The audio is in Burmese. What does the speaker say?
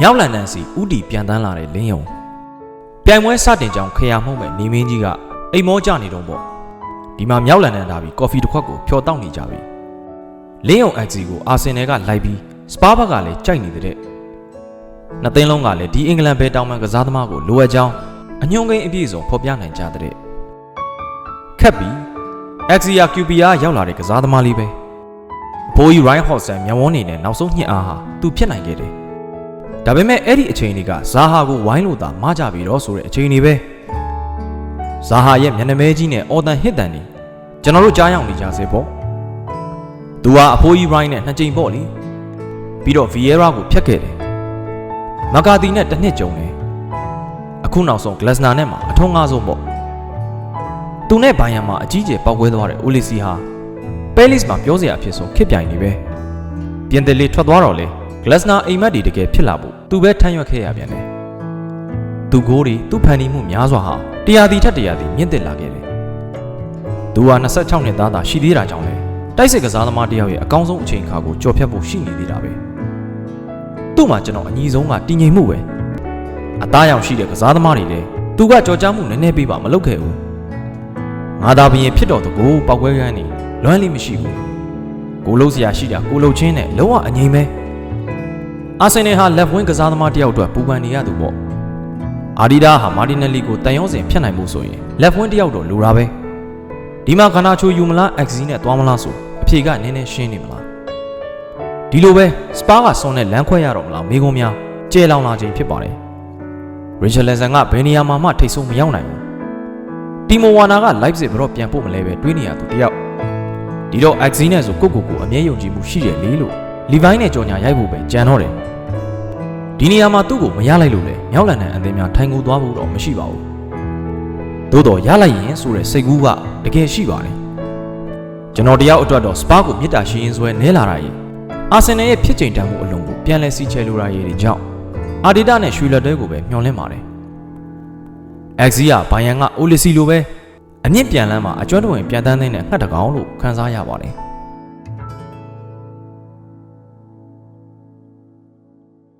မြောက်လန်ဒန်စီဥတီပြန်တန်းလာတဲ့လင်းယုံပြိုင်ပွဲစတင်ကြောင်ခရမှုန့်မဲ့နေမင်းကြီးကအိမ်မောကြနေတော့ပေါ့ဒီမှာမြောက်လန်ဒန်ဒါပြီးကော်ဖီတစ်ခွက်ကိုဖျော်တောက်နေကြပြီလင်းယုံအက်ဆီကိုအာဆင်နယ်ကလိုက်ပြီးစပါးဘက်ကလည်းကြိုက်နေတဲ့နှစ်သိန်းလုံးကလည်းဒီအင်္ဂလန်ဘဲတောင်မှန်ကစားသမားကိုလိုအပ်ကြောင်းအညွှန်းကိန်းအပြည့်စုံဖော်ပြနိုင်ကြတဲ့ခက်ပြီး Axia QPR ရောက်လာတဲ့ကစားသမားလေးပဲအဖိုးကြီး Ryan Hodgson မျက်ဝန်းနေနဲ့နောက်ဆုံးညှစ်အားဟာသူဖြစ်နိုင်ခဲ့တယ် ဒါပေမဲ့အဲ့ဒီအချိန်တွေကဇာဟာကိုဝိုင်းလို့သာမကြပြီတော့ဆိုတဲ့အချိန်တွေပဲဇာဟာရဲ့မျက်နှာမဲကြီးနဲ့အော်တန်ဟစ်တန်နေကျွန်တော်တို့ကြားရောက်နေကြစေပေါ့သူဟာအဖိုးကြီး Ryan နဲ့နှစ်ကြိမ်ပေါ့လေပြီးတော့ Vieira ကိုဖျက်ခဲ့တယ်မကာတီနဲ့တစ်နှစ်ကြုံတယ်အခုနောက်ဆုံး Glasner နဲ့မှာအထုံးငါးဆုံးပေါ့သူနဲ့ဘိုင်ယန်မှာအကြီးကျယ်ပေါက်ကွဲသွားတဲ့အိုလီစီဟာပဲလစ်မှာပြောစရာအဖြစ်ဆုံးခစ်ပြိုင်နေပဲပြင်တယ်လေးထွက်သွားတော့လေ ဂလက်စနာအိမ်မက်တွေတကယ်ဖြစ်လာဖို့သူပဲထမ်းရွက်ခဲ့ရပြန်တယ်သူကိုယ်တွေသူ့ဖန်တီးမှုများစွာဟာတရားတီထက်တရားတီမြင့်တက်လာခဲ့တယ်သူဟာ26နှစ်သားသာရှိသေးတာကြောင့်လေတိုက်စစ်ကစားသမားတစ်ယောက်ရဲ့အကောင်းဆုံးအချိန်အခါကိုကြော်ဖြတ်ဖို့ရှိနေသေးတာပဲသူ့မှာကျွန်တော်အညီဆုံးကတည်ငြိမ်မှုပဲအသားရောင်ရှိတဲ့ကစားသမားတွေလည်းသူကကြော်ကြားမှုနည်းနည်းပေးပါမလုပ်ခဲ့ဘူးငါသာဘရင်ဖြစ်တော်သူကိုပောက်ကွဲကန်းနေလွမ်းလိမရှိဘူးကိုလုံးစရာရှိတာကိုလုံချင်းနဲ့လုံးဝအငြိမ်ပဲ အာဆင်နယ်ဟာလက်ဝင်းကစားသမားတစ်ယောက်အတွက်ပူပန်နေရသူပေါ့အာဒီဒါဟာမာတင်နယ်လီကိုတန်ရုံးစင်ဖြတ်နိုင်မှုဆိုရင်လက်ဝင်းတစ်ယောက်တော့လိုတာပဲဒီမှာခနာချိုယူမလားအက်ဆီနဲ့သွားမလားဆိုအဖြေကနည်းနည်းရှင်းနေမလားဒီလိုပဲစပါးကစွန်နဲ့လမ်းခွဲရတော့မလားမိကုံးများကျဲလောင်လာခြင်းဖြစ်ပါတယ်ရီချယ်လန်ဆန်ကဘယ်နေရာမှာမှထိတ်ဆုံးမရောက်နိုင်ဘူးတီမိုဝါနာက live စစ်ဘတော့ပြန်ပို့မလဲပဲတွေးနေရသူတယောက်ဒီတော့ Axie နဲ့ဆိုကိုကိုကိုအမြဲယုံကြည်မှုရှိတယ်လေလို့ Levi နဲ့ကြော်ညာရိုက်ဖို့ပဲကြံတော့တယ်ဒီနေရာမှာသူ့ကိုမရလိုက်လို့လေမြောက်လန်ဒန်အသင်းများထိုင်ကူသွားဖို့တော့မရှိပါဘူးသို့တော့ရလိုက်ရင်ဆိုတဲ့စိတ်ကူးကတကယ်ရှိပါတယ်ကျွန်တော်တယောက်အတွက်တော့ Spark ကိုမြစ်တာရှိရင်ဆွဲနဲလာတာရဲ့အာဆင်နယ်ရဲ့ဖြစ်ချိန်တန်မှုအလုံးကိုပြန်လဲစီချဲလိုတာရဲ့တွေကြောင့်အာဒီတာနဲ့ရွှေလက်တဲကိုပဲမျှော်လင့်ပါတယ်။အက်ဆီကဘိုင်ယန်ကအိုလီစီလိုပဲအမြင့်ပြန်လန်းမှာအကျွမ်းတဝင်ပြန်တန်းတဲ့ငှက်တကောင်လို့ခန်းစားရပါတယ်